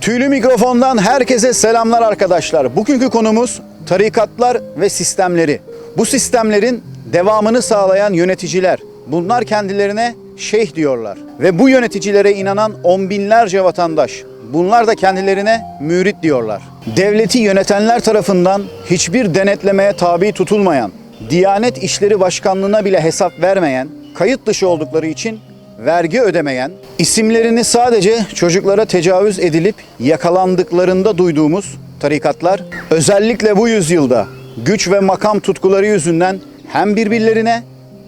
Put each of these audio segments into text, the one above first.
Tüylü mikrofondan herkese selamlar arkadaşlar. Bugünkü konumuz tarikatlar ve sistemleri. Bu sistemlerin devamını sağlayan yöneticiler. Bunlar kendilerine şeyh diyorlar. Ve bu yöneticilere inanan on binlerce vatandaş. Bunlar da kendilerine mürit diyorlar. Devleti yönetenler tarafından hiçbir denetlemeye tabi tutulmayan, Diyanet İşleri Başkanlığı'na bile hesap vermeyen, kayıt dışı oldukları için vergi ödemeyen, isimlerini sadece çocuklara tecavüz edilip yakalandıklarında duyduğumuz tarikatlar özellikle bu yüzyılda güç ve makam tutkuları yüzünden hem birbirlerine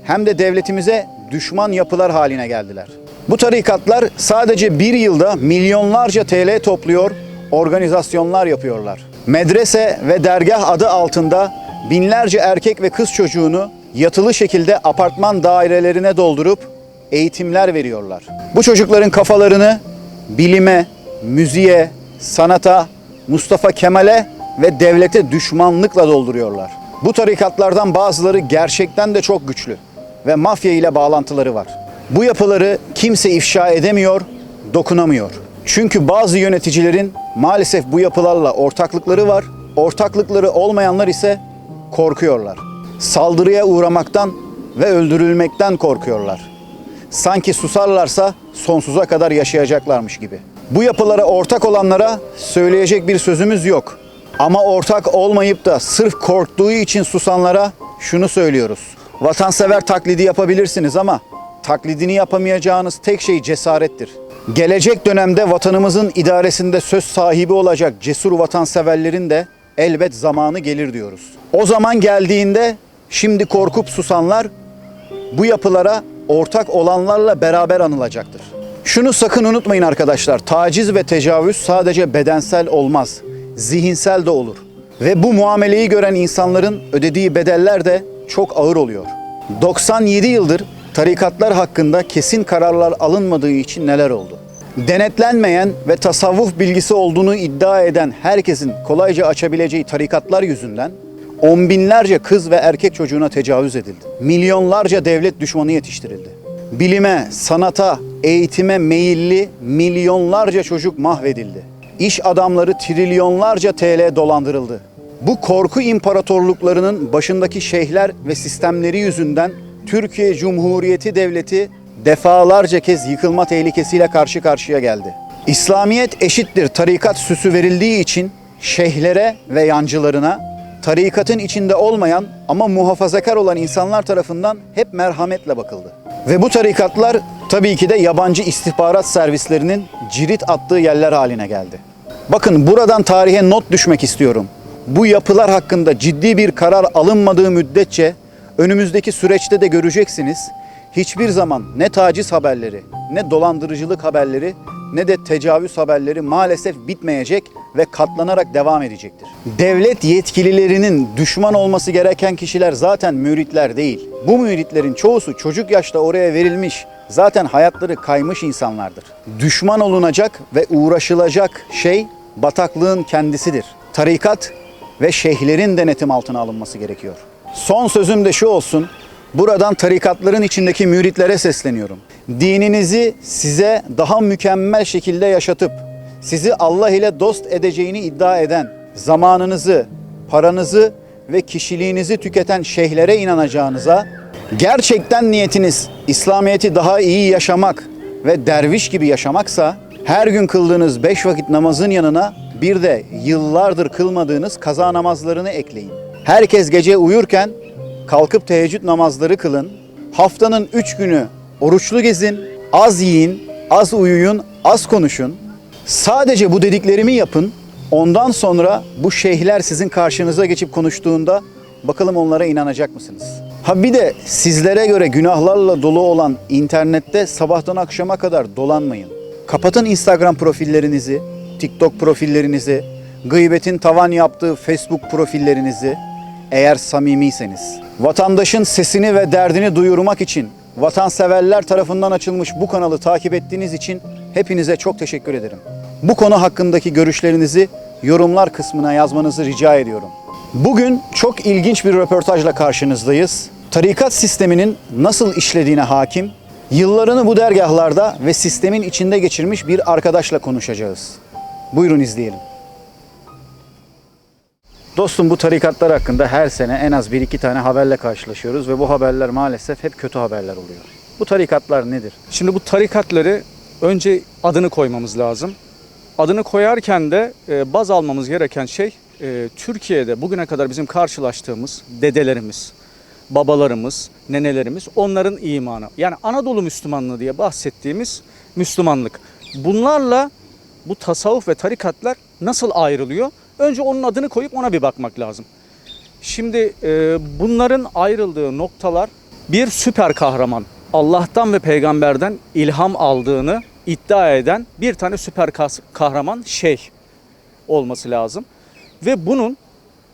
hem de devletimize düşman yapılar haline geldiler. Bu tarikatlar sadece bir yılda milyonlarca TL topluyor, organizasyonlar yapıyorlar. Medrese ve dergah adı altında binlerce erkek ve kız çocuğunu yatılı şekilde apartman dairelerine doldurup eğitimler veriyorlar. Bu çocukların kafalarını bilime, müziğe, sanata, Mustafa Kemal'e ve devlete düşmanlıkla dolduruyorlar. Bu tarikatlardan bazıları gerçekten de çok güçlü ve mafya ile bağlantıları var. Bu yapıları kimse ifşa edemiyor, dokunamıyor. Çünkü bazı yöneticilerin maalesef bu yapılarla ortaklıkları var. Ortaklıkları olmayanlar ise korkuyorlar. Saldırıya uğramaktan ve öldürülmekten korkuyorlar. Sanki susarlarsa sonsuza kadar yaşayacaklarmış gibi. Bu yapılara ortak olanlara söyleyecek bir sözümüz yok. Ama ortak olmayıp da sırf korktuğu için susanlara şunu söylüyoruz. Vatansever taklidi yapabilirsiniz ama taklidini yapamayacağınız tek şey cesarettir. Gelecek dönemde vatanımızın idaresinde söz sahibi olacak cesur vatanseverlerin de elbet zamanı gelir diyoruz. O zaman geldiğinde şimdi korkup susanlar bu yapılara ortak olanlarla beraber anılacaktır. Şunu sakın unutmayın arkadaşlar. Taciz ve tecavüz sadece bedensel olmaz. Zihinsel de olur. Ve bu muameleyi gören insanların ödediği bedeller de çok ağır oluyor. 97 yıldır tarikatlar hakkında kesin kararlar alınmadığı için neler oldu? Denetlenmeyen ve tasavvuf bilgisi olduğunu iddia eden herkesin kolayca açabileceği tarikatlar yüzünden on binlerce kız ve erkek çocuğuna tecavüz edildi. Milyonlarca devlet düşmanı yetiştirildi. Bilime, sanata, eğitime meyilli milyonlarca çocuk mahvedildi. İş adamları trilyonlarca TL dolandırıldı. Bu korku imparatorluklarının başındaki şeyhler ve sistemleri yüzünden Türkiye Cumhuriyeti Devleti defalarca kez yıkılma tehlikesiyle karşı karşıya geldi. İslamiyet eşittir tarikat süsü verildiği için şeyhlere ve yancılarına tarikatın içinde olmayan ama muhafazakar olan insanlar tarafından hep merhametle bakıldı. Ve bu tarikatlar tabii ki de yabancı istihbarat servislerinin cirit attığı yerler haline geldi. Bakın buradan tarihe not düşmek istiyorum. Bu yapılar hakkında ciddi bir karar alınmadığı müddetçe önümüzdeki süreçte de göreceksiniz. Hiçbir zaman ne taciz haberleri, ne dolandırıcılık haberleri, ne de tecavüz haberleri maalesef bitmeyecek ve katlanarak devam edecektir. Devlet yetkililerinin düşman olması gereken kişiler zaten müritler değil. Bu müritlerin çoğusu çocuk yaşta oraya verilmiş, zaten hayatları kaymış insanlardır. Düşman olunacak ve uğraşılacak şey bataklığın kendisidir. Tarikat ve şeyhlerin denetim altına alınması gerekiyor. Son sözüm de şu olsun. Buradan tarikatların içindeki müritlere sesleniyorum. Dininizi size daha mükemmel şekilde yaşatıp sizi Allah ile dost edeceğini iddia eden, zamanınızı, paranızı ve kişiliğinizi tüketen şeyhlere inanacağınıza, gerçekten niyetiniz İslamiyet'i daha iyi yaşamak ve derviş gibi yaşamaksa, her gün kıldığınız beş vakit namazın yanına bir de yıllardır kılmadığınız kaza namazlarını ekleyin. Herkes gece uyurken kalkıp teheccüd namazları kılın. Haftanın üç günü oruçlu gezin, az yiyin, az uyuyun, az konuşun. Sadece bu dediklerimi yapın. Ondan sonra bu şeyhler sizin karşınıza geçip konuştuğunda bakalım onlara inanacak mısınız? Ha bir de sizlere göre günahlarla dolu olan internette sabahtan akşama kadar dolanmayın. Kapatın Instagram profillerinizi, TikTok profillerinizi, gıybetin tavan yaptığı Facebook profillerinizi eğer samimiyseniz. Vatandaşın sesini ve derdini duyurmak için vatanseverler tarafından açılmış bu kanalı takip ettiğiniz için hepinize çok teşekkür ederim. Bu konu hakkındaki görüşlerinizi yorumlar kısmına yazmanızı rica ediyorum. Bugün çok ilginç bir röportajla karşınızdayız. Tarikat sisteminin nasıl işlediğine hakim, yıllarını bu dergahlarda ve sistemin içinde geçirmiş bir arkadaşla konuşacağız. Buyurun izleyelim. Dostum bu tarikatlar hakkında her sene en az bir iki tane haberle karşılaşıyoruz ve bu haberler maalesef hep kötü haberler oluyor. Bu tarikatlar nedir? Şimdi bu tarikatları önce adını koymamız lazım. Adını koyarken de e, baz almamız gereken şey e, Türkiye'de bugüne kadar bizim karşılaştığımız dedelerimiz, babalarımız, nenelerimiz onların imanı. Yani Anadolu Müslümanlığı diye bahsettiğimiz Müslümanlık. Bunlarla bu tasavvuf ve tarikatlar nasıl ayrılıyor? Önce onun adını koyup ona bir bakmak lazım. Şimdi e, bunların ayrıldığı noktalar bir süper kahraman Allah'tan ve peygamberden ilham aldığını iddia eden bir tane süper kahraman şeyh olması lazım. Ve bunun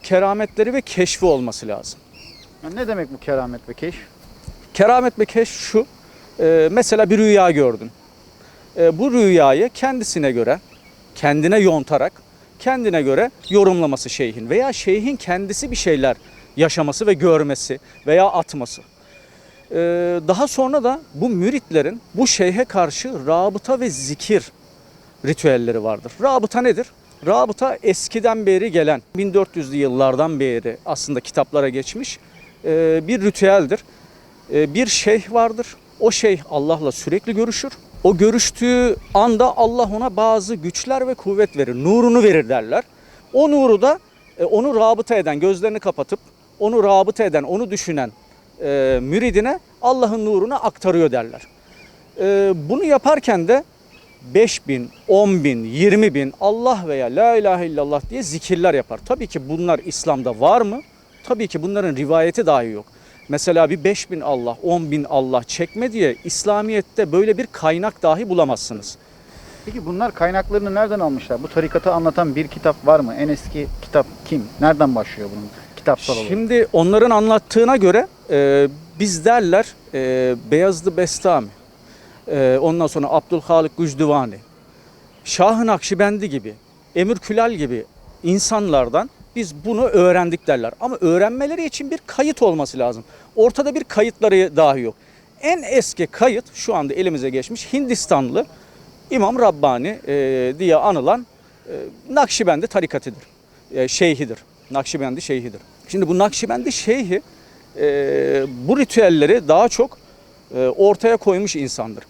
kerametleri ve keşfi olması lazım. Ne demek bu keramet ve keşf? Keramet ve keşf şu. e, mesela bir rüya gördün. E, bu rüyayı kendisine göre, kendine yontarak, kendine göre yorumlaması şeyhin veya şeyhin kendisi bir şeyler yaşaması ve görmesi veya atması. E, daha sonra da bu müritlerin bu şeyhe karşı rabıta ve zikir ritüelleri vardır. Rabıta nedir? Rabıta eskiden beri gelen 1400'lü yıllardan beri aslında kitaplara geçmiş e, bir ritüeldir. E, Bir şeyh vardır. O şeyh Allah'la sürekli görüşür. O görüştüğü anda Allah ona bazı güçler ve kuvvet verir. Nurunu verir derler. O nuru da e, onu rabıta eden, gözlerini kapatıp onu rabıta eden, onu düşünen e, müridine Allah'ın nurunu aktarıyor derler. E, bunu yaparken de 5 bin, 10 bin, 20 bin Allah veya La ilahe illallah diye zikirler yapar. Tabii ki bunlar İslam'da var mı? Tabii ki bunların rivayeti dahi yok. Mesela bir 5 bin Allah, 10 bin Allah çekme diye İslamiyet'te böyle bir kaynak dahi bulamazsınız. Peki bunlar kaynaklarını nereden almışlar? Bu tarikatı anlatan bir kitap var mı? En eski kitap kim? Nereden başlıyor bunun kitapsal olarak? Şimdi onların anlattığına göre e, biz derler e, Beyazlı Bestami, e, ondan sonra Abdülhalik Gücdüvani, Şah-ı Nakşibendi gibi, Emir Külal gibi insanlardan biz bunu öğrendik derler. Ama öğrenmeleri için bir kayıt olması lazım. Ortada bir kayıtları dahi yok. En eski kayıt şu anda elimize geçmiş Hindistanlı İmam Rabbani e, diye anılan e, Nakşibendi tarikatıdır. E, şeyhidir. Nakşibendi şeyhidir. Şimdi bu Nakşibendi şeyhi e, bu ritüelleri daha çok e, ortaya koymuş insandır.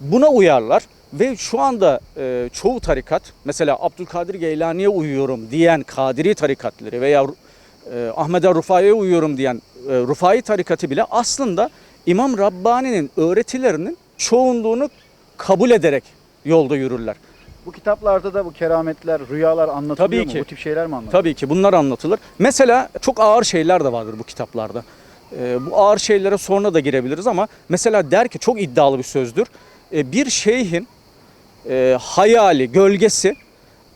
Buna uyarlar ve şu anda e, çoğu tarikat mesela Abdülkadir Geylani'ye uyuyorum diyen Kadiri tarikatları veya e, Ahmet Rufai'ye uyuyorum diyen e, Rufai tarikatı bile aslında İmam Rabbani'nin öğretilerinin çoğunluğunu kabul ederek yolda yürürler. Bu kitaplarda da bu kerametler, rüyalar anlatılıyor Tabii mu? ki. Bu tip şeyler mi anlatılıyor? Tabii ki bunlar anlatılır. Mesela çok ağır şeyler de vardır bu kitaplarda. Ee, bu ağır şeylere sonra da girebiliriz ama mesela der ki çok iddialı bir sözdür. Ee, bir şeyhin e, hayali, gölgesi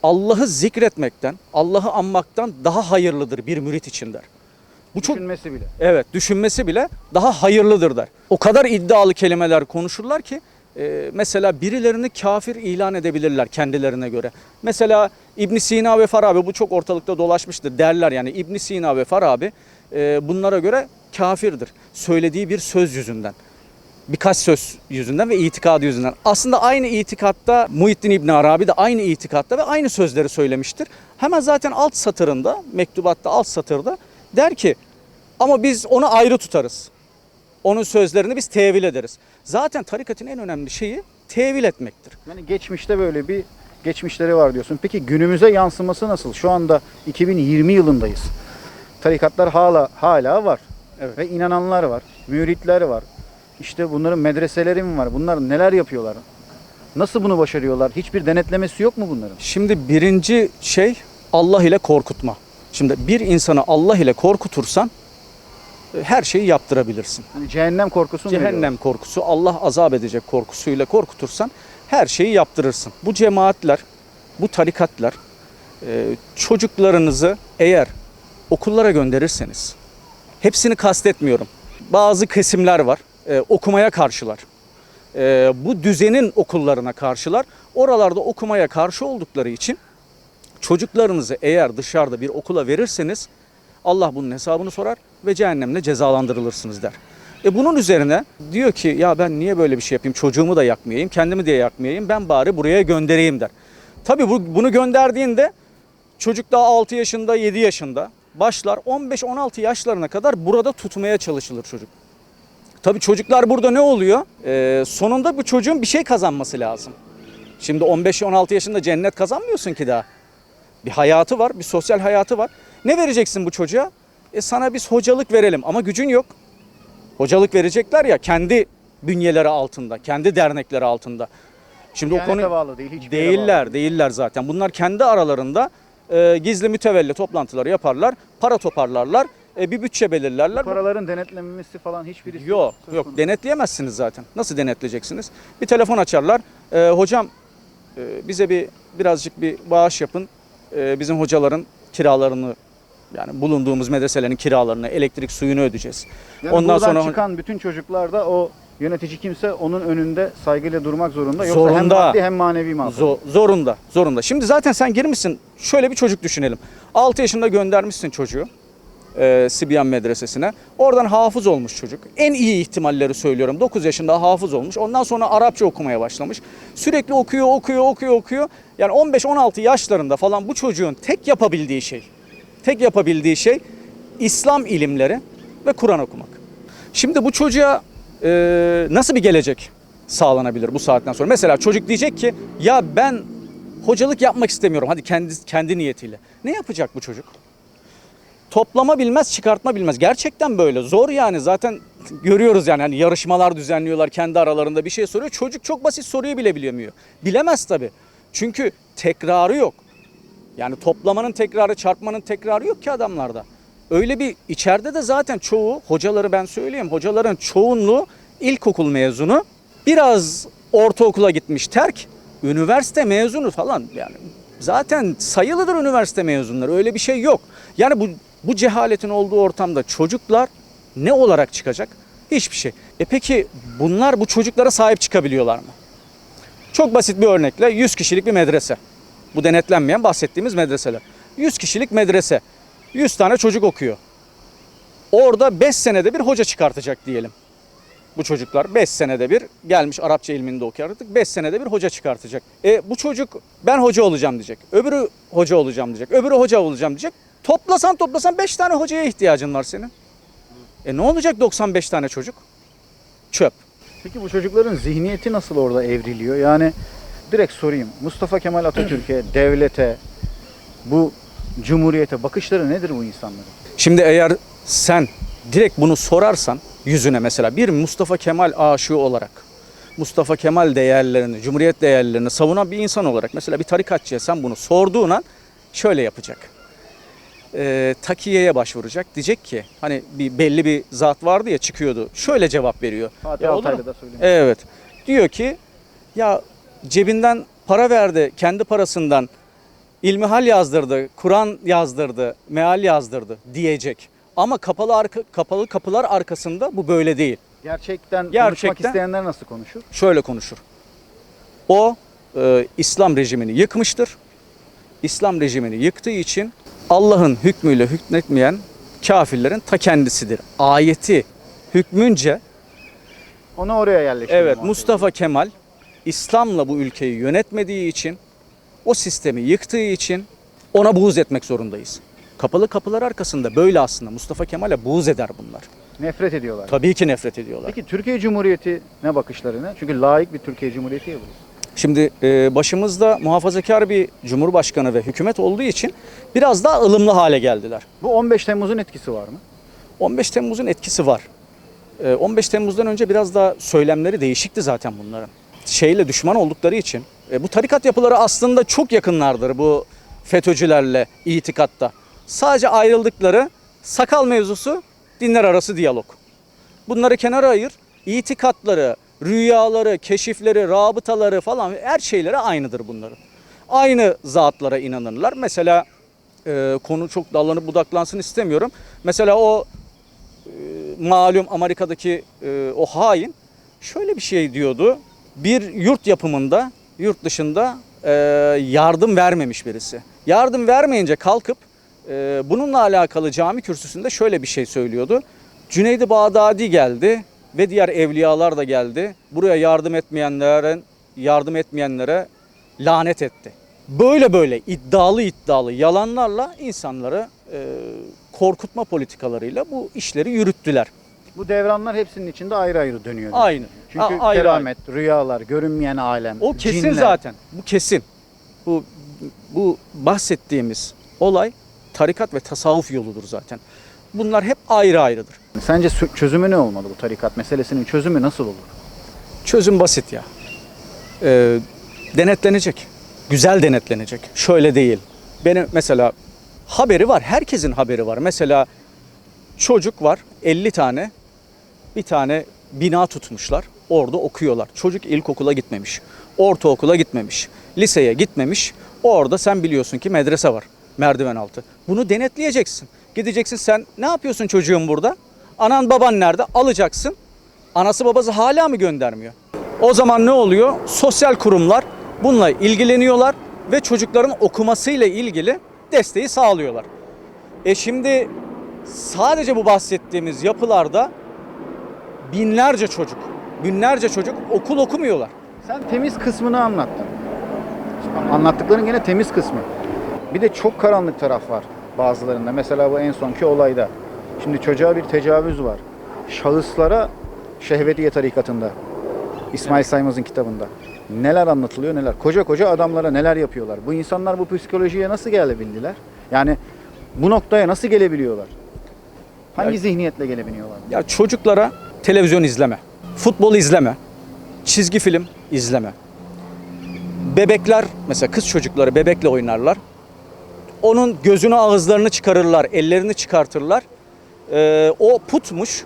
Allah'ı zikretmekten, Allah'ı anmaktan daha hayırlıdır bir mürit için der. Bu çok Düşünmesi bile. Evet düşünmesi bile daha hayırlıdır der. O kadar iddialı kelimeler konuşurlar ki e, mesela birilerini kafir ilan edebilirler kendilerine göre. Mesela İbn Sina ve Farabi bu çok ortalıkta dolaşmıştır derler yani İbn Sina ve Farabi e, bunlara göre kafirdir. Söylediği bir söz yüzünden. Birkaç söz yüzünden ve itikadı yüzünden. Aslında aynı itikatta Muhittin İbn Arabi de aynı itikatta ve aynı sözleri söylemiştir. Hemen zaten alt satırında, mektubatta alt satırda der ki ama biz onu ayrı tutarız. Onun sözlerini biz tevil ederiz. Zaten tarikatın en önemli şeyi tevil etmektir. Yani geçmişte böyle bir geçmişleri var diyorsun. Peki günümüze yansıması nasıl? Şu anda 2020 yılındayız. Tarikatlar hala hala var. Evet. Ve inananlar var. Müritler var. İşte bunların medreseleri mi var? Bunlar neler yapıyorlar? Nasıl bunu başarıyorlar? Hiçbir denetlemesi yok mu bunların? Şimdi birinci şey Allah ile korkutma. Şimdi bir insanı Allah ile korkutursan e, her şeyi yaptırabilirsin. Hani cehennem korkusu mu? Cehennem korkusu, Allah azap edecek korkusuyla korkutursan her şeyi yaptırırsın. Bu cemaatler, bu tarikatlar e, çocuklarınızı eğer okullara gönderirseniz, hepsini kastetmiyorum. Bazı kesimler var, e, okumaya karşılar. E, bu düzenin okullarına karşılar. Oralarda okumaya karşı oldukları için çocuklarınızı eğer dışarıda bir okula verirseniz Allah bunun hesabını sorar ve cehennemle cezalandırılırsınız der. E bunun üzerine diyor ki ya ben niye böyle bir şey yapayım çocuğumu da yakmayayım kendimi de yakmayayım ben bari buraya göndereyim der. Tabii bu, bunu gönderdiğinde çocuk daha 6 yaşında 7 yaşında başlar 15-16 yaşlarına kadar burada tutmaya çalışılır çocuk. Tabii çocuklar burada ne oluyor? Ee, sonunda bu çocuğun bir şey kazanması lazım. Şimdi 15-16 yaşında cennet kazanmıyorsun ki daha. Bir hayatı var, bir sosyal hayatı var. Ne vereceksin bu çocuğa? E sana biz hocalık verelim ama gücün yok. Hocalık verecekler ya kendi bünyeleri altında, kendi dernekleri altında. Şimdi o Diyanete konu bağlı değil, hiçbir yere değiller, değiller zaten. Bunlar kendi aralarında e, gizli mütevelli toplantıları yaparlar, para toparlarlar, e, bir bütçe belirlerler. Bu paraların denetlenmesi falan hiçbirisi Yok yok konusu. denetleyemezsiniz zaten. Nasıl denetleyeceksiniz? Bir telefon açarlar. "Ee, hocam e, bize bir birazcık bir bağış yapın. Ee, bizim hocaların kiralarını yani bulunduğumuz medreselerin kiralarını, elektrik suyunu ödeyeceğiz. Yani Ondan sonra çıkan bütün çocuklar da o yönetici kimse onun önünde saygıyla durmak zorunda. Yoksa hem Zorunda. maddi hem manevi mahvolur. Zo- zorunda, zorunda. Şimdi zaten sen girmişsin. Şöyle bir çocuk düşünelim. 6 yaşında göndermişsin çocuğu. E, Sibiyan medresesine. Oradan hafız olmuş çocuk. En iyi ihtimalleri söylüyorum. 9 yaşında hafız olmuş. Ondan sonra Arapça okumaya başlamış. Sürekli okuyor, okuyor, okuyor, okuyor. Yani 15-16 yaşlarında falan bu çocuğun tek yapabildiği şey, tek yapabildiği şey İslam ilimleri ve Kur'an okumak. Şimdi bu çocuğa e, nasıl bir gelecek sağlanabilir bu saatten sonra? Mesela çocuk diyecek ki ya ben hocalık yapmak istemiyorum. Hadi kendi kendi niyetiyle. Ne yapacak bu çocuk? Toplama bilmez, çıkartma bilmez. Gerçekten böyle. Zor yani. Zaten görüyoruz yani. Hani yarışmalar düzenliyorlar kendi aralarında bir şey soruyor. Çocuk çok basit soruyu bile bilemiyor. Bilemez tabii. Çünkü tekrarı yok. Yani toplamanın tekrarı, çarpmanın tekrarı yok ki adamlarda. Öyle bir içeride de zaten çoğu hocaları ben söyleyeyim. Hocaların çoğunluğu ilkokul mezunu. Biraz ortaokula gitmiş terk. Üniversite mezunu falan yani zaten sayılıdır üniversite mezunları. Öyle bir şey yok. Yani bu bu cehaletin olduğu ortamda çocuklar ne olarak çıkacak? Hiçbir şey. E peki bunlar bu çocuklara sahip çıkabiliyorlar mı? Çok basit bir örnekle 100 kişilik bir medrese. Bu denetlenmeyen bahsettiğimiz medreseler. 100 kişilik medrese. 100 tane çocuk okuyor. Orada 5 senede bir hoca çıkartacak diyelim. Bu çocuklar 5 senede bir gelmiş Arapça ilminde okuyor artık 5 senede bir hoca çıkartacak. E bu çocuk ben hoca olacağım diyecek. Öbürü hoca olacağım diyecek. Öbürü hoca olacağım diyecek. Toplasan toplasan 5 tane hocaya ihtiyacın var senin. E ne olacak 95 tane çocuk? Çöp. Peki bu çocukların zihniyeti nasıl orada evriliyor? Yani direkt sorayım. Mustafa Kemal Atatürk'e, devlete, bu cumhuriyete bakışları nedir bu insanların? Şimdi eğer sen direkt bunu sorarsan yüzüne mesela bir Mustafa Kemal aşığı olarak Mustafa Kemal değerlerini, Cumhuriyet değerlerini savunan bir insan olarak mesela bir tarikatçıya sen bunu sorduğun an şöyle yapacak. Ee, takiyeye başvuracak. Diyecek ki hani bir belli bir zat vardı ya çıkıyordu. Şöyle cevap veriyor. Fatih Altaylı da söyleyeyim. Evet. Diyor ki ya cebinden para verdi kendi parasından ilmihal yazdırdı, Kur'an yazdırdı, meal yazdırdı diyecek. Ama kapalı arka, kapalı kapılar arkasında bu böyle değil. Gerçekten, konuşmak Gerçekten- isteyenler nasıl konuşur? Şöyle konuşur. O e, İslam rejimini yıkmıştır. İslam rejimini yıktığı için Allah'ın hükmüyle hükmetmeyen kafirlerin ta kendisidir. Ayeti hükmünce Onu oraya yerleştirelim. Evet abi. Mustafa Kemal İslam'la bu ülkeyi yönetmediği için o sistemi yıktığı için ona buğz etmek zorundayız. Kapalı kapılar arkasında böyle aslında Mustafa Kemal'e buğz eder bunlar. Nefret ediyorlar. Tabii ki nefret ediyorlar. Peki Türkiye Cumhuriyeti ne bakışları ne? Çünkü layık bir Türkiye Cumhuriyeti ya bu. Şimdi e, başımızda muhafazakar bir cumhurbaşkanı ve hükümet olduğu için biraz daha ılımlı hale geldiler. Bu 15 Temmuz'un etkisi var mı? 15 Temmuz'un etkisi var. E, 15 Temmuz'dan önce biraz daha söylemleri değişikti zaten bunların. Şeyle düşman oldukları için. E, bu tarikat yapıları aslında çok yakınlardır bu FETÖ'cülerle itikatta. Sadece ayrıldıkları sakal mevzusu dinler arası diyalog. Bunları kenara ayır. İtikatları, rüyaları, keşifleri, rabıtaları falan her şeyleri aynıdır bunların. Aynı zatlara inanırlar. Mesela e, konu çok dallanıp budaklansın istemiyorum. Mesela o e, malum Amerika'daki e, o hain şöyle bir şey diyordu. Bir yurt yapımında, yurt dışında e, yardım vermemiş birisi. Yardım vermeyince kalkıp e, bununla alakalı cami kürsüsünde şöyle bir şey söylüyordu. Cüneydi Bağdadi geldi ve diğer evliyalar da geldi. Buraya yardım etmeyenlere yardım etmeyenlere lanet etti. böyle böyle iddialı iddialı yalanlarla insanları e, korkutma politikalarıyla bu işleri yürüttüler. Bu devranlar hepsinin içinde ayrı ayrı dönüyor. Aynı. Çünkü A- ayrı keramet, rüyalar, görünmeyen alem, O kesin cinler. zaten. Bu kesin. Bu bu bahsettiğimiz olay tarikat ve tasavvuf yoludur zaten. Bunlar hep ayrı ayrıdır. Sence çözümü ne olmalı bu tarikat meselesinin çözümü nasıl olur? Çözüm basit ya. Ee, denetlenecek. Güzel denetlenecek. Şöyle değil. Benim mesela haberi var. Herkesin haberi var. Mesela çocuk var 50 tane bir tane bina tutmuşlar. Orada okuyorlar. Çocuk ilkokula gitmemiş. Ortaokula gitmemiş. Liseye gitmemiş. Orada sen biliyorsun ki medrese var. Merdiven altı. Bunu denetleyeceksin. Gideceksin sen ne yapıyorsun çocuğun burada? Anan baban nerede? Alacaksın. Anası babası hala mı göndermiyor? O zaman ne oluyor? Sosyal kurumlar bununla ilgileniyorlar ve çocukların okumasıyla ilgili desteği sağlıyorlar. E şimdi sadece bu bahsettiğimiz yapılarda binlerce çocuk, binlerce çocuk okul okumuyorlar. Sen temiz kısmını anlattın. Anlattıkların gene temiz kısmı. Bir de çok karanlık taraf var bazılarında. Mesela bu en sonki olayda. Şimdi çocuğa bir tecavüz var. Şahıslara Şehvetiye tarikatında. İsmail Saymaz'ın kitabında. Neler anlatılıyor neler. Koca koca adamlara neler yapıyorlar. Bu insanlar bu psikolojiye nasıl gelebildiler? Yani bu noktaya nasıl gelebiliyorlar? Hangi Ya- zihniyetle gelebiliyorlar? Ya çocuklara televizyon izleme, futbol izleme, çizgi film izleme. Bebekler mesela kız çocukları bebekle oynarlar. Onun gözünü ağızlarını çıkarırlar, ellerini çıkartırlar. Ee, o putmuş.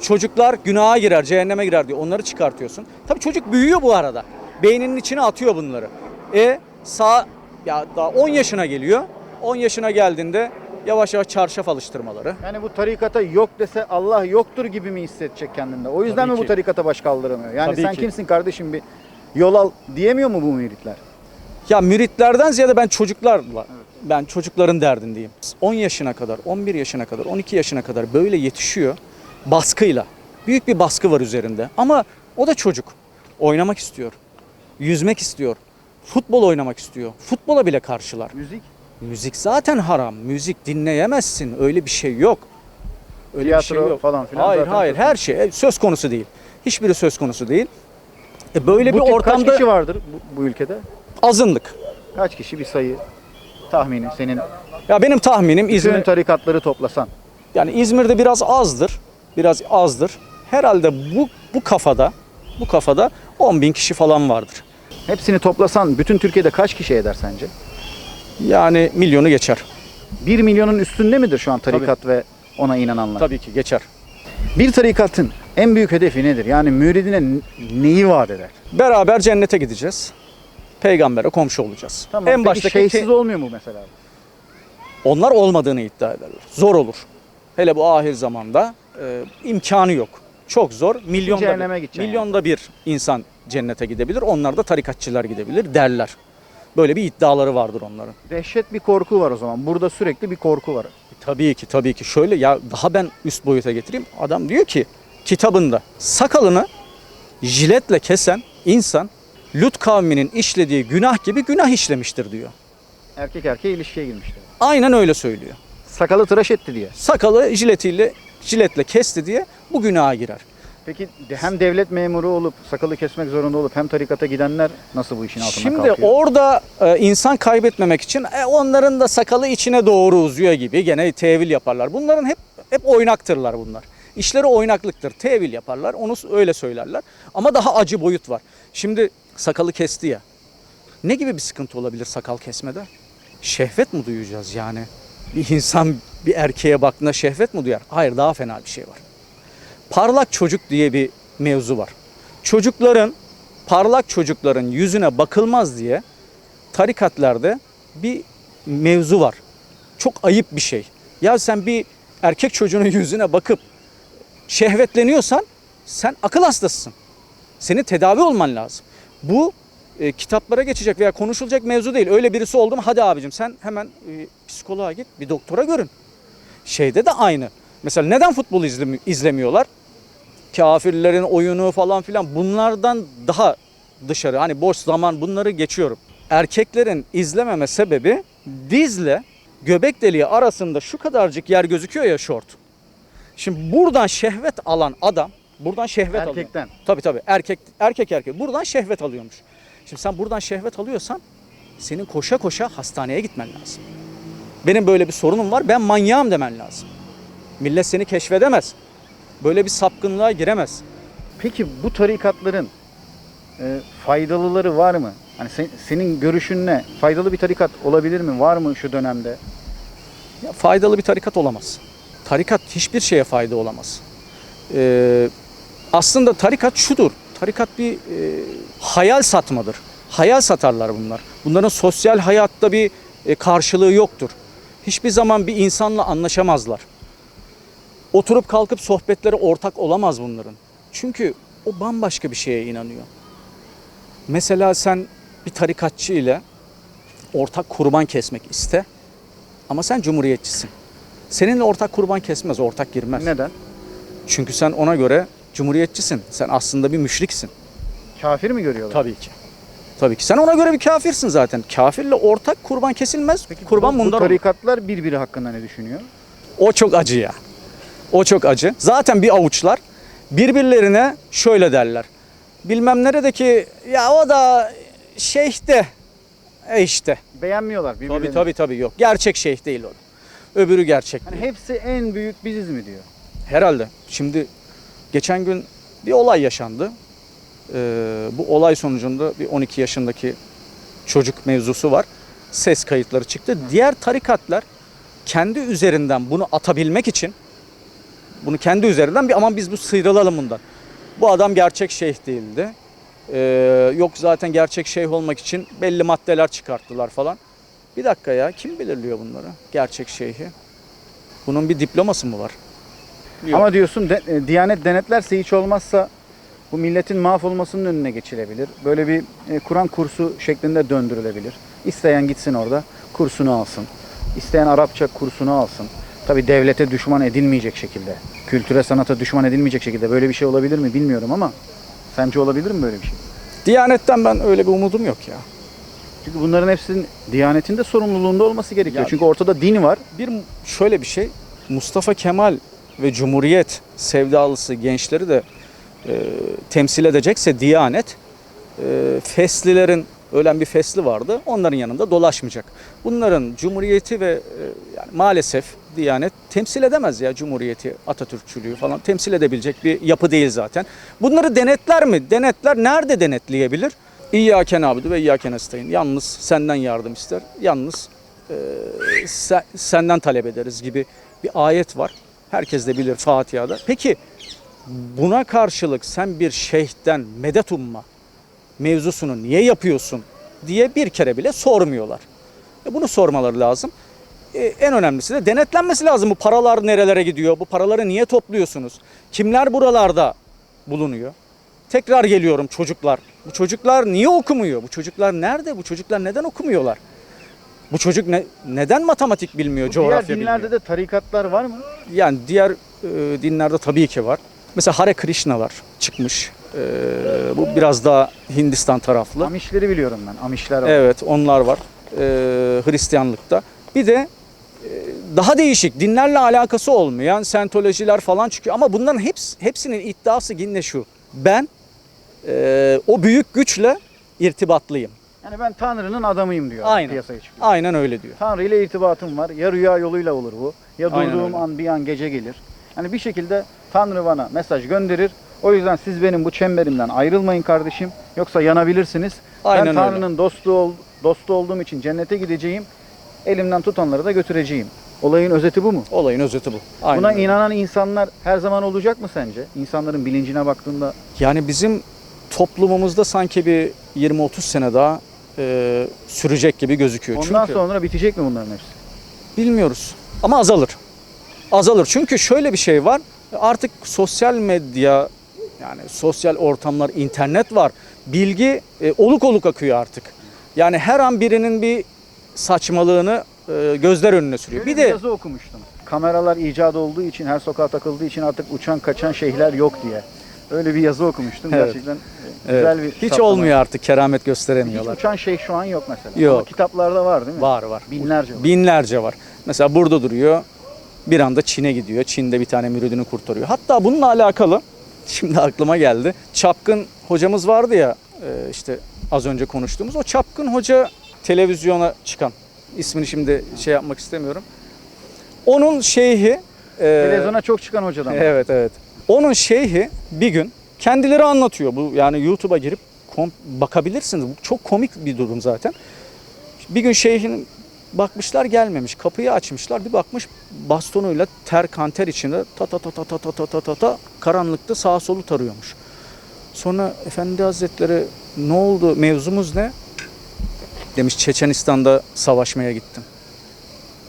Çocuklar günaha girer, cehenneme girer diyor. Onları çıkartıyorsun. Tabii çocuk büyüyor bu arada. Beyninin içine atıyor bunları. E sağ ya daha 10 yaşına geliyor. 10 yaşına geldiğinde yavaş yavaş çarşaf alıştırmaları. Yani bu tarikata yok dese Allah yoktur gibi mi hissedecek kendinde? O yüzden Tabii mi bu ki. tarikata baş kaldıramıyor? Yani Tabii sen ki. kimsin kardeşim bir yol al diyemiyor mu bu müritler? Ya müritlerden ziyade ben çocuklarla, ben çocukların derdindeyim. 10 yaşına kadar, 11 yaşına kadar, 12 yaşına kadar böyle yetişiyor baskıyla. Büyük bir baskı var üzerinde ama o da çocuk. Oynamak istiyor, yüzmek istiyor, futbol oynamak istiyor. Futbola bile karşılar. Müzik, Müzik zaten haram. Müzik dinleyemezsin. Öyle bir şey yok. Öyle bir şey Tiyatro yok. falan filan Hayır zaten hayır her şey e, söz konusu değil. Hiçbiri söz konusu değil. E böyle bu bir tip ortamda kaç kişi vardır bu, bu ülkede? azınlık. Kaç kişi bir sayı tahmini senin Ya benim tahminim bütün İzmir tarikatları toplasan. yani İzmir'de biraz azdır. Biraz azdır. Herhalde bu bu kafada bu kafada 10 bin kişi falan vardır. Hepsini toplasan bütün Türkiye'de kaç kişi eder sence? Yani milyonu geçer. 1 milyonun üstünde midir şu an tarikat ve ona inananlar? Tabii ki geçer. Bir tarikatın en büyük hedefi nedir? Yani müridine n- neyi vaat eder? Beraber cennete gideceğiz. Peygambere komşu olacağız. Tamam. en peki baştaki şeysiz olmuyor mu mesela? Onlar olmadığını iddia ederler. Zor olur. Hele bu ahir zamanda e, imkanı yok. Çok zor. Milyonda Cehenneme bir, gideceksin milyonda bir insan cennete gidebilir. Onlar da tarikatçılar gidebilir derler. Böyle bir iddiaları vardır onların. Dehşet bir korku var o zaman. Burada sürekli bir korku var. Tabii ki tabii ki. Şöyle ya daha ben üst boyuta getireyim. Adam diyor ki kitabında sakalını jiletle kesen insan Lut kavminin işlediği günah gibi günah işlemiştir diyor. Erkek erkeğe ilişkiye girmişler. Aynen öyle söylüyor. Sakalı tıraş etti diye. Sakalı jiletiyle jiletle kesti diye bu günaha girer. Peki hem devlet memuru olup sakalı kesmek zorunda olup hem tarikata gidenler nasıl bu işin altından Şimdi kalkıyor? orada e, insan kaybetmemek için e, onların da sakalı içine doğru uzuyor gibi gene tevil yaparlar. Bunların hep hep oynaktırlar bunlar. İşleri oynaklıktır. Tevil yaparlar. Onu öyle söylerler. Ama daha acı boyut var. Şimdi sakalı kesti ya. Ne gibi bir sıkıntı olabilir sakal kesmede? Şehvet mi duyacağız yani? Bir insan bir erkeğe baktığında şehvet mi duyar? Hayır daha fena bir şey var. Parlak çocuk diye bir mevzu var. Çocukların, parlak çocukların yüzüne bakılmaz diye tarikatlarda bir mevzu var. Çok ayıp bir şey. Ya sen bir erkek çocuğunun yüzüne bakıp şehvetleniyorsan sen akıl hastasısın. Senin tedavi olman lazım. Bu e, kitaplara geçecek veya konuşulacak mevzu değil. Öyle birisi oldu mu hadi abicim sen hemen e, psikoloğa git bir doktora görün. Şeyde de aynı. Mesela neden futbol izlemi- izlemiyorlar? Kafirlerin oyunu falan filan bunlardan daha dışarı. Hani boş zaman bunları geçiyorum. erkeklerin izlememe sebebi dizle göbek deliği arasında şu kadarcık yer gözüküyor ya şort. Şimdi buradan şehvet alan adam buradan şehvet alıyor. Erkekten. Tabii tabii erkek erkek erkek buradan şehvet alıyormuş. Şimdi sen buradan şehvet alıyorsan senin koşa koşa hastaneye gitmen lazım. Benim böyle bir sorunum var. Ben manyağım demen lazım. Millet seni keşfedemez. Böyle bir sapkınlığa giremez. Peki bu tarikatların e, faydalıları var mı? Hani sen- senin görüşün ne? Faydalı bir tarikat olabilir mi? Var mı şu dönemde? Ya faydalı bir tarikat olamaz. Tarikat hiçbir şeye fayda olamaz. Ee, aslında tarikat şudur. Tarikat bir e, hayal satmadır. Hayal satarlar bunlar. Bunların sosyal hayatta bir e, karşılığı yoktur. Hiçbir zaman bir insanla anlaşamazlar. Oturup kalkıp sohbetleri ortak olamaz bunların. Çünkü o bambaşka bir şeye inanıyor. Mesela sen bir tarikatçı ile ortak kurban kesmek iste. Ama sen cumhuriyetçisin. Seninle ortak kurban kesmez, ortak girmez. Neden? Çünkü sen ona göre cumhuriyetçisin. Sen aslında bir müşriksin. Kafir mi görüyorlar? Tabii ki. Tabii ki. Sen ona göre bir kafirsin zaten. Kafirle ortak kurban kesilmez. kurban bu, bu bundan olur. tarikatlar birbiri hakkında ne düşünüyor? O çok acı ya. O çok acı. Zaten bir avuçlar birbirlerine şöyle derler. Bilmem neredeki ya o da şeyh de e işte. Beğenmiyorlar birbirlerini. Tabii tabii tabii yok. Gerçek şeyh değil o. Öbürü gerçek. Hani hepsi en büyük biziz mi diyor. Herhalde. Şimdi geçen gün bir olay yaşandı. Ee, bu olay sonucunda bir 12 yaşındaki çocuk mevzusu var. Ses kayıtları çıktı. Diğer tarikatlar kendi üzerinden bunu atabilmek için bunu kendi üzerinden bir aman biz bu sıyrılalım bundan. Bu adam gerçek şeyh değildi. Ee, yok zaten gerçek şeyh olmak için belli maddeler çıkarttılar falan. Bir dakika ya kim belirliyor bunları? Gerçek şeyhi. Bunun bir diploması mı var? Yok. Ama diyorsun de- e, Diyanet denetlerse hiç olmazsa bu milletin mahvolmasının önüne geçilebilir. Böyle bir e, Kur'an kursu şeklinde döndürülebilir. İsteyen gitsin orada kursunu alsın. İsteyen Arapça kursunu alsın. Tabi devlete düşman edilmeyecek şekilde, kültüre sanata düşman edilmeyecek şekilde böyle bir şey olabilir mi bilmiyorum ama sence olabilir mi böyle bir şey? Diyanetten ben öyle bir umudum yok ya. Çünkü bunların hepsinin Diyanet'in de sorumluluğunda olması gerekiyor. Ya- Çünkü ortada din var. Bir şöyle bir şey, Mustafa Kemal ve Cumhuriyet sevdalısı gençleri de e, temsil edecekse Diyanet, e, Feslilerin ölen bir fesli vardı. Onların yanında dolaşmayacak. Bunların Cumhuriyeti ve e, yani maalesef Diyanet temsil edemez ya Cumhuriyeti, Atatürkçülüğü falan temsil edebilecek bir yapı değil zaten. Bunları denetler mi? Denetler nerede denetleyebilir? İyyâke nâbudu ve iyyâke nestaîn. Yalnız senden yardım ister. Yalnız e, sen- senden talep ederiz gibi bir ayet var. Herkes de bilir Fatiha'da. Peki buna karşılık sen bir şeyhten medet umma mevzusunu niye yapıyorsun diye bir kere bile sormuyorlar. E bunu sormaları lazım. E, en önemlisi de denetlenmesi lazım. Bu paralar nerelere gidiyor? Bu paraları niye topluyorsunuz? Kimler buralarda bulunuyor? Tekrar geliyorum çocuklar. Bu çocuklar niye okumuyor? Bu çocuklar nerede? Bu çocuklar neden okumuyorlar? Bu çocuk ne, neden matematik bilmiyor, Bu coğrafya Diğer dinlerde bilmiyor? de tarikatlar var mı? Yani diğer e, dinlerde tabii ki var. Mesela Hare Krishna'lar çıkmış. E, bu biraz daha Hindistan taraflı. Amişleri biliyorum ben. Amişler var. Evet onlar var e, Hristiyanlıkta. Bir de e, daha değişik dinlerle alakası olmayan sentolojiler falan çıkıyor. Ama bunların hepsi, hepsinin iddiası yine şu. Ben e, o büyük güçle irtibatlıyım. Yani ben Tanrı'nın adamıyım diyor. Aynen. Piyasaya çıkıyor. Aynen öyle diyor. Tanrı ile irtibatım var. Ya rüya yoluyla olur bu. Ya Aynen durduğum öyle. an bir an gece gelir. Yani bir şekilde Tanrı bana mesaj gönderir. O yüzden siz benim bu çemberimden ayrılmayın kardeşim. Yoksa yanabilirsiniz. Aynen ben. Tanrı'nın dostu ol, dostu olduğum için cennete gideceğim. Elimden tutanları da götüreceğim. Olayın özeti bu mu? Olayın özeti bu. Aynen Buna öyle. inanan insanlar her zaman olacak mı sence? İnsanların bilincine baktığında Yani bizim toplumumuzda sanki bir 20-30 sene daha e, sürecek gibi gözüküyor. ondan Çünkü sonra bitecek mi bunların hepsi? bilmiyoruz ama azalır. Azalır. Çünkü şöyle bir şey var. Artık sosyal medya yani sosyal ortamlar, internet var. Bilgi e, oluk oluk akıyor artık. Yani her an birinin bir saçmalığını e, gözler önüne sürüyor. Bir de yazı okumuştum. Kameralar icat olduğu için, her sokağa takıldığı için artık uçan kaçan şeyhler yok diye. Öyle bir yazı okumuştum. Evet. Gerçekten e, Evet. güzel bir Hiç olmuyor artık keramet Hiç gösteremiyorlar. uçan şey şu an yok mesela. Yok. Ama kitaplarda var değil mi? Var var. Binlerce var. Binlerce var. Mesela burada duruyor. Bir anda Çin'e gidiyor. Çin'de bir tane müridini kurtarıyor. Hatta bununla alakalı şimdi aklıma geldi. Çapkın hocamız vardı ya e, işte az önce konuştuğumuz. O Çapkın hoca televizyona çıkan. ismini şimdi şey yapmak istemiyorum. Onun şeyhi e, Televizyona çok çıkan hocadan. Evet evet. Onun şeyhi bir gün kendileri anlatıyor. Bu yani YouTube'a girip bakabilirsiniz. Bu çok komik bir durum zaten. Bir gün şeyhin bakmışlar gelmemiş. Kapıyı açmışlar. Bir bakmış bastonuyla ter kanter içinde ta ta ta ta ta ta ta ta ta ta karanlıkta sağa solu tarıyormuş. Sonra Efendi Hazretleri ne oldu? Mevzumuz ne? Demiş Çeçenistan'da savaşmaya gittim.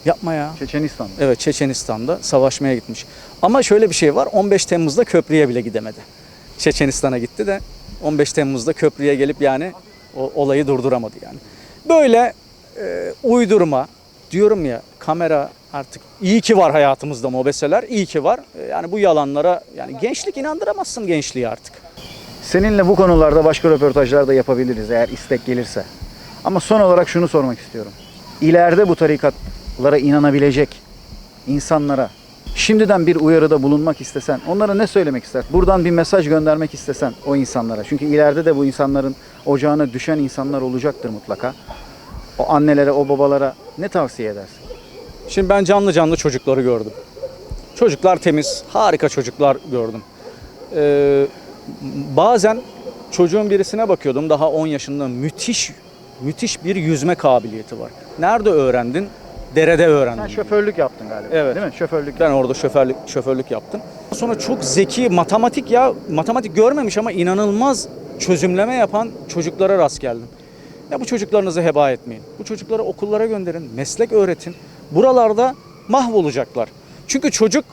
Yapma ya. Çeçenistan'da. Evet Çeçenistan'da savaşmaya gitmiş. Ama şöyle bir şey var 15 Temmuz'da köprüye bile gidemedi. Çeçenistan'a gitti de 15 Temmuz'da köprüye gelip yani o olayı durduramadı yani. Böyle e, uydurma diyorum ya kamera artık iyi ki var hayatımızda mobeseler iyi ki var. E, yani bu yalanlara yani gençlik inandıramazsın gençliği artık. Seninle bu konularda başka röportajlar da yapabiliriz eğer istek gelirse. Ama son olarak şunu sormak istiyorum. İleride bu tarikatlara inanabilecek insanlara şimdiden bir uyarıda bulunmak istesen onlara ne söylemek ister? Buradan bir mesaj göndermek istesen o insanlara. Çünkü ileride de bu insanların ocağına düşen insanlar olacaktır mutlaka. O annelere, o babalara ne tavsiye edersin? Şimdi ben canlı canlı çocukları gördüm. Çocuklar temiz, harika çocuklar gördüm. Ee, bazen çocuğun birisine bakıyordum daha 10 yaşında müthiş müthiş bir yüzme kabiliyeti var. Nerede öğrendin? Derede öğrendim. Sen şoförlük yaptın galiba. Evet. Değil mi? Şoförlük. Ben orada şoförlük şoförlük yaptım. Sonra çok zeki, matematik ya matematik görmemiş ama inanılmaz çözümleme yapan çocuklara rast geldim. Ya bu çocuklarınızı heba etmeyin. Bu çocukları okullara gönderin, meslek öğretin. Buralarda mahvolacaklar. Çünkü çocuk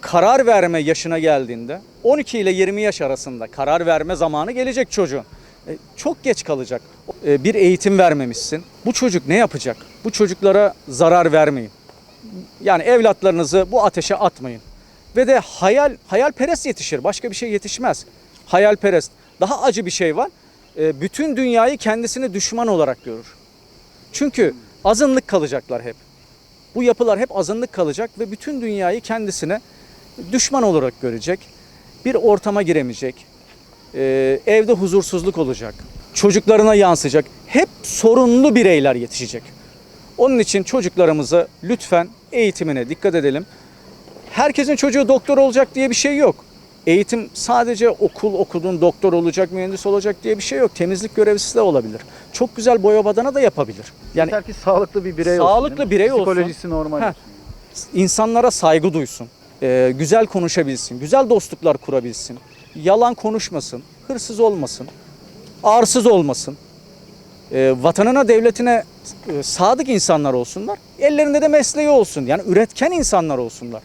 karar verme yaşına geldiğinde 12 ile 20 yaş arasında karar verme zamanı gelecek çocuğun. E, Çok geç kalacak. E, Bir eğitim vermemişsin. Bu çocuk ne yapacak? Bu çocuklara zarar vermeyin. Yani evlatlarınızı bu ateşe atmayın. Ve de hayal hayalperest yetişir. Başka bir şey yetişmez. Hayalperest. Daha acı bir şey var. E, Bütün dünyayı kendisine düşman olarak görür. Çünkü azınlık kalacaklar hep. Bu yapılar hep azınlık kalacak ve bütün dünyayı kendisine düşman olarak görecek. Bir ortama giremeyecek. Ee, evde huzursuzluk olacak. Çocuklarına yansıyacak. Hep sorunlu bireyler yetişecek. Onun için çocuklarımızı lütfen eğitimine dikkat edelim. Herkesin çocuğu doktor olacak diye bir şey yok. Eğitim sadece okul okudun, doktor olacak, mühendis olacak diye bir şey yok. Temizlik görevlisi de olabilir. Çok güzel boya badana da yapabilir. Yani Yeter ki sağlıklı bir birey olsun. Sağlıklı değil mi? birey olsun. Psikolojisi normal Heh. olsun. insanlara saygı duysun. Ee, güzel konuşabilsin. Güzel dostluklar kurabilsin. Yalan konuşmasın. Hırsız olmasın. Arsız olmasın. Ee, vatanına, devletine e, sadık insanlar olsunlar. Ellerinde de mesleği olsun. Yani üretken insanlar olsunlar.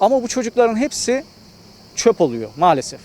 Ama bu çocukların hepsi çöp oluyor maalesef.